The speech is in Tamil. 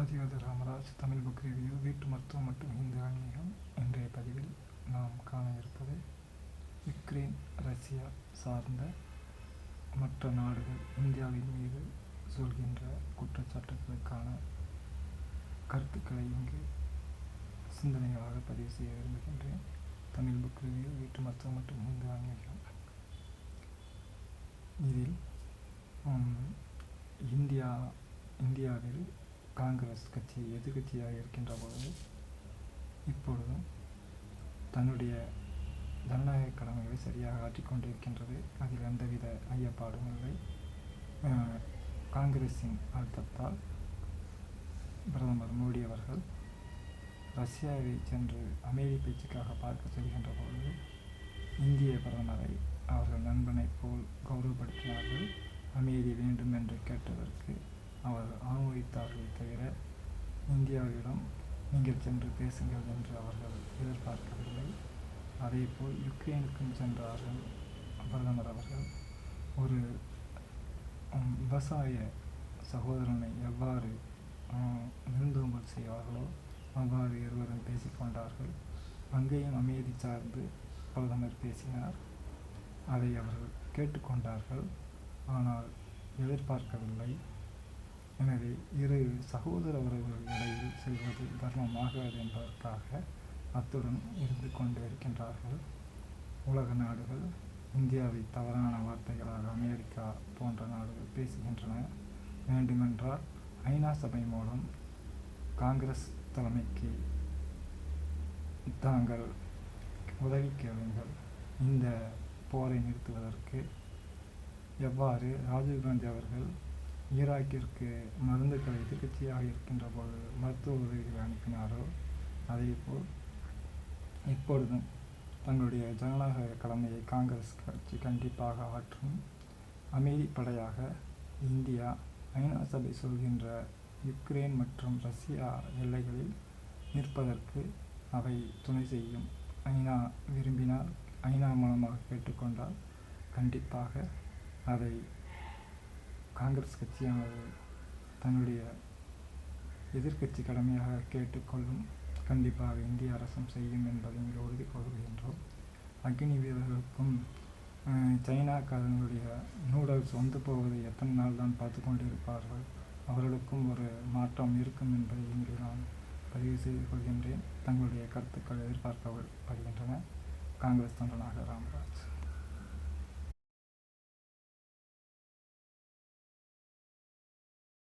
பதிவது ராமராஜ் தமிழ் புக் ரிவ்யூ வீட்டு மருத்துவம் மற்றும் இந்து ஆன்மீகம் இன்றைய பதிவில் நாம் காண இருப்பது யுக்ரைன் ரஷ்யா சார்ந்த மற்ற நாடுகள் இந்தியாவின் மீது சொல்கின்ற குற்றச்சாட்டுகளுக்கான கருத்துக்களை இங்கு சிந்தனைகளாக பதிவு செய்ய விரும்புகின்றேன். தமிழ் புக் ரிவ்யூ வீட்டு மருத்துவம் மற்றும் இந்து ஆன்மீகம் இதில் இந்தியா இந்தியாவில் காங்கிரஸ் கட்சி எதிர்கட்சியாக இருக்கின்ற பொழுது இப்பொழுதும் தன்னுடைய ஜனநாயக கடமைகளை சரியாக ஆற்றிக்கொண்டிருக்கின்றது அதில் எந்தவித ஐயப்பாடும் இல்லை. காங்கிரஸின் அழுத்தத்தால் பிரதமர் மோடி அவர்கள் ரஷ்யாவை சென்று அமைதி பேச்சுக்காக பார்க்க செல்கின்ற பொழுது இந்திய பிரதமரை அவர்கள் நண்பனைப் போல் கௌரவப்படுத்தினார்கள். அமைதி வேண்டும் என்று கேட்டதற்கு அவர் ஆமோதித்தார்களே தவிர இந்தியாவிடம் நீங்கள் சென்று பேசுங்கள் என்று அவர்கள் எதிர்பார்க்கவில்லை. அதேபோல் யுக்ரைனுக்கும் சென்றார்கள். பிரதமர் அவர்கள் ஒரு விவசாய சகோதரனை எவ்வாறு விருந்தோம்பல் செய்வார்களோ அவ்வாறு இருவரும் பேசிக்கொண்டார்கள் அங்கேயும் அமைதி சார்ந்து பிரதமர் பேசினார். அதை அவர்கள் கேட்டுக்கொண்டார்கள் ஆனால் எதிர்பார்க்கவில்லை. எனவே இரு சகோதர உறவுகள் இடையில் செல்வது தர்மமாகாது என்பதற்காக அத்துடன் இருந்து கொண்டு இருக்கின்றார்கள் உலக நாடுகள் இந்தியாவை தவறான வார்த்தைகளாக அமெரிக்கா போன்ற நாடுகள் பேசுகின்றன. வேண்டுமென்றால் ஐநா சபை மூலம் காங்கிரஸ் தலைமைக்கு தாங்கள் உதவி கேளுங்கள். இந்த போரை நிறுத்துவதற்கு எவ்வாறு ராஜீவ்காந்தி அவர்கள் ஈராக்கிற்கு மருந்துகளை எதிர்கட்சியாக இருக்கின்ற போது மருத்துவ உதவிகளை அனுப்பினாரோ? அதே போல் இப்பொழுதும் தங்களுடைய ஜனநாயக கடமையை காங்கிரஸ் கட்சி கண்டிப்பாக ஆற்றும். அமைதிப்படையாக இந்தியா ஐநா சபை சொல்கின்ற யுக்ரைன் மற்றும் ரஷ்யா எல்லைகளில் நிற்பதற்கு அவை துணை செய்யும். ஐநா விரும்பினால் ஐநா மூலமாக கேட்டுக்கொண்டால் கண்டிப்பாக அதை காங்கிரஸ் கட்சியானது தன்னுடைய எதிர்க்கட்சி கடமையாக கேட்டுக்கொள்ளும் கண்டிப்பாக இந்திய அரசும் செய்யும் என்பதை இங்கே உறுதி கொள்கின்றோம் அக்னி வீரர்களுக்கும் சைனாக்காரங்களுடைய நூடல்ஸ் வந்து போவதை எத்தனை நாள் தான் பார்த்து கொண்டிருப்பார்கள்? அவர்களுக்கும் ஒரு மாற்றம் இருக்கும் என்பதை இங்கு நான் பதிவு செய்து கொள்கின்றேன். தங்களுடைய கருத்துக்கள் எதிர்பார்க்கப்படுகின்றன. காங்கிரஸ் தொண்டனாக ராமராஜ்.